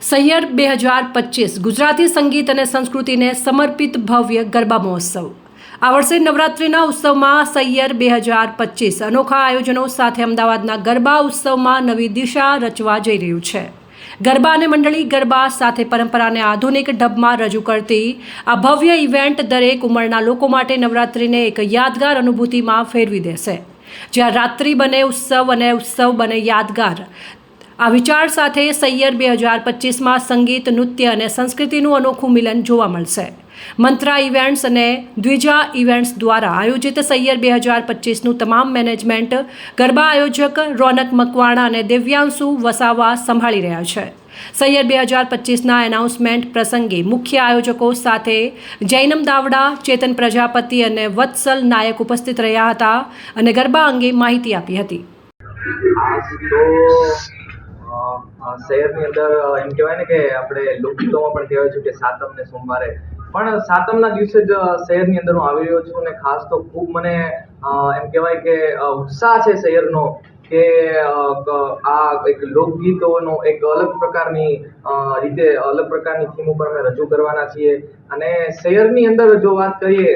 સૈયર બે હજાર પચીસ ગુજરાતી સંગીત અને સંસ્કૃતિને સમર્પિત ભવ્ય ગરબા મહોત્સવ. આ વર્ષે નવરાત્રિના ઉત્સવમાં સૈયર બે હજાર પચીસ અનોખા આયોજનો સાથે અમદાવાદના ગરબા ઉત્સવમાં નવી દિશા રચવા જઈ રહ્યું છે. ગરબા અને મંડળી ગરબા સાથે પરંપરાને આધુનિક ઢબમાં રજૂ કરતી આ ભવ્ય ઇવેન્ટ દરેક ઉંમરના લોકો માટે નવરાત્રિને એક યાદગાર અનુભૂતિમાં ફેરવી દેશે. જ્યાં રાત્રિ બને, ઉત્સવ અને ઉત્સવ બને યાદગાર આ વિચાર સાથે સૈયર બે હજાર પચીસમાં સંગીત, નૃત્ય અને સંસ્કૃતિનું અનોખું મિલન જોવા મળશે. મંત્રા ઇવેન્ટ્સ અને દ્વિજા ઇવેન્ટ્સ દ્વારા આયોજિત સૈયર બે હજાર પચીસનું તમામ મેનેજમેન્ટ ગરબા આયોજક રોનક મકવાણા અને દિવ્યાંશુ વસાવા સંભાળી રહ્યા છે. સૈયર બે હજાર પચીસના એનાઉન્સમેન્ટ પ્રસંગે મુખ્ય આયોજકો સાથે જૈનમ દાવડા, ચેતન પ્રજાપતિ અને વત્સલ નાયક ઉપસ્થિત રહ્યા હતા અને ગરબા અંગે માહિતી આપી હતી. શહેરની અંદર એમ કહેવાય ને કે આપણે લોકગીતોમાં પણ કહેવાય છે કે સાતમ ને સોમવારે. પણ સાતમના દિવસે જ શહેરની અંદર હું આવી રહ્યો છું અને ખાસ તો ખૂબ મને એમ કહેવાય કે ઉત્સાહ છે શહેરનો કે આ એક લોકગીતોનો એક અલગ પ્રકારની રીતે અલગ પ્રકારની થીમ ઉપર અમે રજૂ કરવાના છીએ. અને શહેરની અંદર જો વાત કરીએ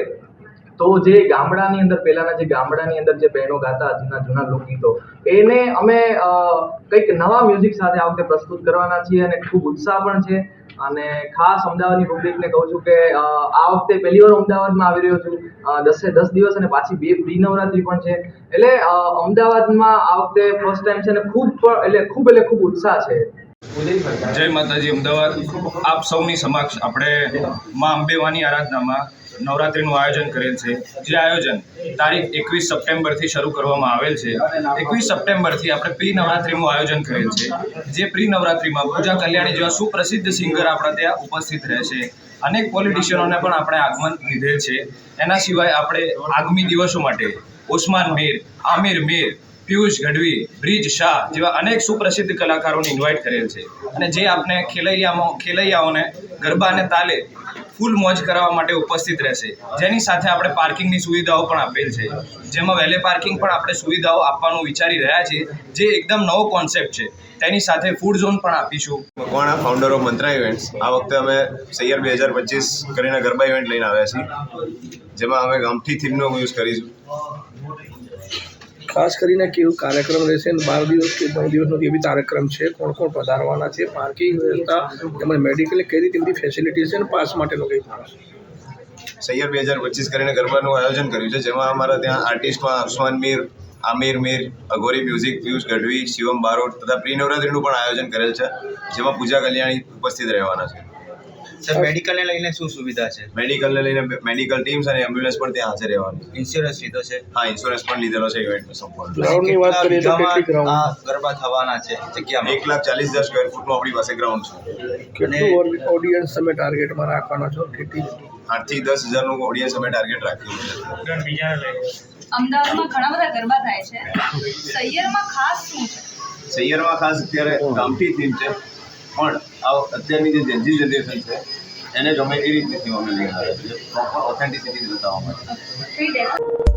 તો જે ગામડાની અંદર, પહેલાના જે ગામડાની અંદર જે બહેનો ગાતા જૂના જૂના લોકગીતો, એને અમે કંઈક નવા મ્યુઝિક સાથે આ વખતે પ્રસ્તુત કરવાના છીએ અને ખૂબ ઉત્સાહ પણ છે. અને ખાસ અમદાવાદની પબ્લિકને કહું છું કે આ વખતે પહેલી વાર અમદાવાદમાં આવી રહ્યો છું. દસે, દસ દિવસ અને પાછી બે પ્રી નવરાત્રી પણ છે. એટલે અમદાવાદમાં આ વખતે ફર્સ્ટ ટાઈમ છે અને ખૂબ પણ- એટલે ખૂબ એટલે ખૂબ ઉત્સાહ છે. જય માતાજી, અમદાવાદ. આપ સૌની સમક્ષ આપણે મા અંબેવાની આરાધનામાં નવરાત્રિનું આયોજન કરેલ છે. જે આયોજન તારીખ એકવીસ સપ્ટેમ્બરથી શરૂ કરવામાં આવેલ છે. એકવીસ સપ્ટેમ્બરથી આપણે પ્રી નવરાત્રિનું આયોજન કરેલ છે. જે પ્રી નવરાત્રિમાં પૂજા કલ્યાણી જેવા સુપ્રસિદ્ધ સિંગર આપણા ત્યાં ઉપસ્થિત રહેશે અનેક પોલિટિશિયનોને પણ આપણે આગમન લીધેલ છે. એના સિવાય આપણે આગામી દિવસો માટે ઓસ્માન મીર, આમિર મીર, પિયુષ ગઢવી, બ્રિજ શાહ જેવા અનેક સુપ્રસિદ્ધ કલાકારોને ઇન્વાઇટ કરેલ છે. અને જે આપણે ખેલૈયામાં ખેલૈયાઓને ગરબા અને તાલે ફૂલ મોજ કરાવવા માટે ઉપસ્થિત રહેશે. જેની સાથે આપણે પાર્કિંગની સુવિધાઓ પણ આપેલ છે. જેમાં વહેલે પાર્કિંગ પણ આપણે સુવિધાઓ આપવાનું વિચારી રહ્યા છીએ, જે એકદમ નવો કોન્સેપ્ટ છે. તેની સાથે ફૂડ ઝોન પણ આપીશું. Makwana founder of Mantra events આ વખતે અમે સૈયર બે હજાર પચીસ કરીને ગરબા ઇવેન્ટ લઈને આવ્યા છીએ. જેમાં અમે ગામઠી થીમનો યુઝ કરીશું. ખાસ કરીને કેવું કાર્યક્રમ રહેશે અને બાર દિવસ કે નવ દિવસનો જે બી કાર્યક્રમ છે, કોણ કોણ પધારવાના છે, પાર્કિંગ વ્યવસ્થા, તેમજ મેડિકલ કઈ રીતે એમની ફેસિલિટી છે અને પાસ માટેનો કંઈ સૈયર બે હજાર પચીસ કરીને ગરબાનું આયોજન કર્યું છે, જેમાં અમારા ત્યાં આર્ટિસ્ટમાં ઉસ્માન મીર, આમિર મીર, અઘોરી મ્યુઝિક પિયુષ ગઢવી, શિવમ બારોટ તથા પ્રી નવરાત્રીનું પણ આયોજન કરેલ છે, જેમાં પૂજા કલ્યાણી ઉપસ્થિત રહેવાના છે. સર મેડિકલને લઈને શું સુવિધા છે? મેડિકલને લઈને મેડિકલ ટીમ્સ અને એમ્બ્યુલન્સ પણ ત્યાં હાજર રહેવાની. ઇન્સ્યોરન્સ લીધો છે? હા ઇન્સ્યોરન્સ પણ લીધેલો છે ઇવેન્ટનો સંપૂર્ણ. ગ્રાઉન્ડની વાત કરીએ તો કેટલી ગ્રાઉન્ડ આ ગરબા થવાના છે જગ્યામાં? એક લાખ ચાલીસ હજાર સ્ક્વેર ફૂટમાં આપણી પાસે ગ્રાઉન્ડ છે. કેટલું ઓડિયન્સ તમે ટાર્ગેટમાં રાખવાના છો? કેટલી? આઠથી દસ હજારનું ઓડિયન્સ અમે ટાર્ગેટ રાખ્યું છે અમદાવાદમાં ઘણા બધા ગરબા થાય છે. સૈયરમાં ખાસ શું છે? સૈયરમાં ખાસ અત્યારે ગામઠી થીમ છે. પણ આ અત્યારની જે જેન્જી જનરેશન છે, એને ગમે એ રીતની અમે લઈને આવ્યા છીએ પ્રોપર ઓથેન્ટિસિટી બતાવવા માટે